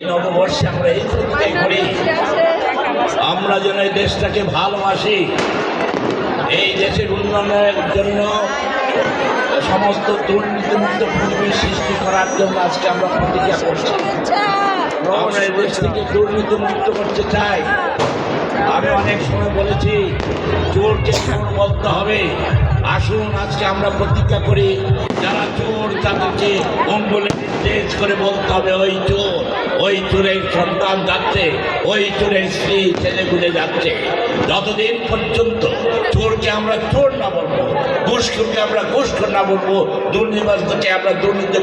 নববর্ষে আমরা এই প্রতিজ্ঞাই করি। আমরা যেন এই দেশটাকে ভালোবাসি। এই দেশের উন্নয়নের জন্য সমস্ত দুর্নীতিমুক্ত পরিবেশ সৃষ্টি করার জন্য আজকে আমরা প্রতিজ্ঞা করছি। আমরা এই দেশ থেকে করতে চাই। আমি অনেক সময় বলেছি চোরকে চোর বলতে হবে। আসুন আজকে আমরা প্রতিজ্ঞা করি যারা চোর তাদেরকে অঙ্গলে নির্দেশ করে বলতে হবে ওই চোর। ওই চোরের সন্তান যাচ্ছে, ওই চোরের স্ত্রী ছেলেগুলে যাচ্ছে। যতদিন পর্যন্ত চোরকে আমরা চোর না বলব ঘুষখোরকে আমরা ঘুষখোর না বলব দুর্নীতিবাজকে আমরা দুর্নীতি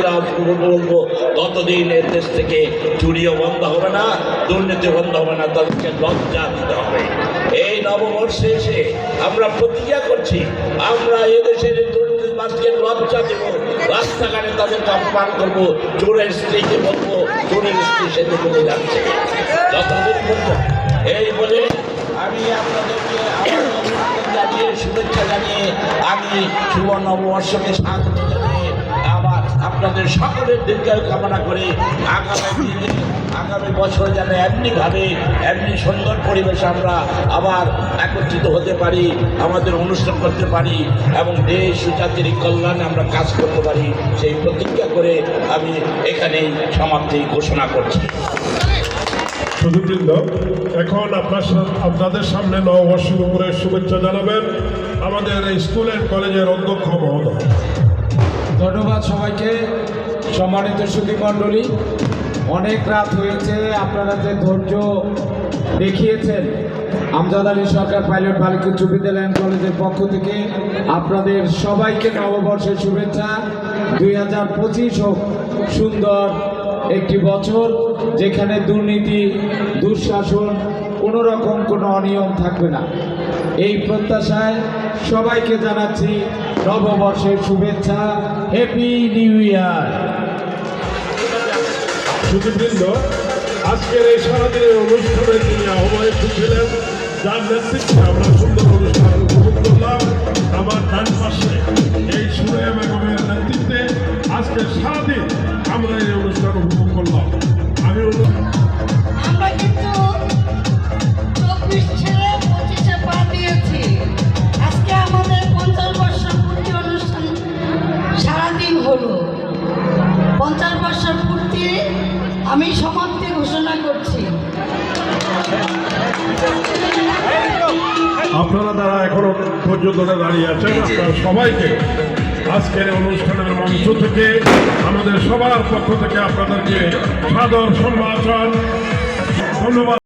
বলব, ততদিন এর দেশ থেকে চুরিও বন্ধ হবে না দুর্নীতি বন্ধ হবে না, তাদেরকে লজ্জা দিতে হবে। এই নববর্ষে এসে আমরা প্রতিজ্ঞা করছি, আমরা এদেশের এই দুর্নীতিবাজকে লজ্জা দেব রাস্তাঘাটে তাদেরকে অপমান করব, চোরের স্ত্রীকে বলব, চোরের স্ত্রী সেদিকে বলে যাচ্ছে। এই বলে আমি আপনাদেরকে শুভেচ্ছা জানিয়ে আমি শুভ নববর্ষকে স্বাগত আপনাদের সকলের দীর্ঘায়ু কামনা করে আগামী আগামী বছর যেন এমনিভাবে, এমনি সুন্দর পরিবেশ আমরা আবার একত্রিত হতে পারি, আমাদের অনুষ্ঠান করতে পারি এবং দেশ জাতির কল্যাণে আমরা কাজ করতে পারি, সেই প্রতিজ্ঞা করে আমি এখানেই সমাপ্তি ঘোষণা করছি। সুধীবৃন্দ, এখন আপনার আপনাদের সামনে নববর্ষের উপরে শুভেচ্ছা জানাবেন আমাদের এই স্কুল অ্যান্ড কলেজের অধ্যক্ষ মহোদয়। ধন্যবাদ সবাইকে। সম্মানিত সুধী মণ্ডলী, অনেক রাত হয়েছে, আপনারা যে ধৈর্য দেখিয়েছেন, আমজাদ আলী সরকার পাইলট বালিকা উচ্চ বিদ্যালয় কলেজের পক্ষ থেকে, আপনাদের সবাইকে নববর্ষের শুভেচ্ছা। দুই হাজার পঁচিশ হোক, সুন্দর একটি বছর, যেখানে দুর্নীতি, দুঃশাসন, কোনো রকম কোনো অনিয়ম থাকবে না। এই প্রত্যাশায় সবাইকে জানাচ্ছি নববর্ষের শুভেচ্ছা হ্যাপি নিউ ইয়ার সুধীবৃন্দ, আজকের এই সারাদিনের অনুষ্ঠানে তিনি আহ্বায়ক ছিলেন যার নেতৃত্বে আমরা সুন্দর অনুষ্ঠান উপভোগ করলাম। আমার ডান পাশে এই সুরেয়া বেগমের নেতৃত্বে আজকে সারাদিন আমরা এই অনুষ্ঠান উপভোগ করলাম। আমি সারাদিন হলো। পঞ্চাশ বর্ষর পূর্তি আমি সমাপ্তি ঘোষণা করছি। আপনারা যারা এখনও পর্যন্ত দাঁড়িয়ে আছেন, আপনারা সবাইকে আজকের অনুষ্ঠানের মঞ্চ থেকে, আমাদের সবার পক্ষ থেকে আপনাদেরকে সাদর সম্ভাষণ। ধন্যবাদ।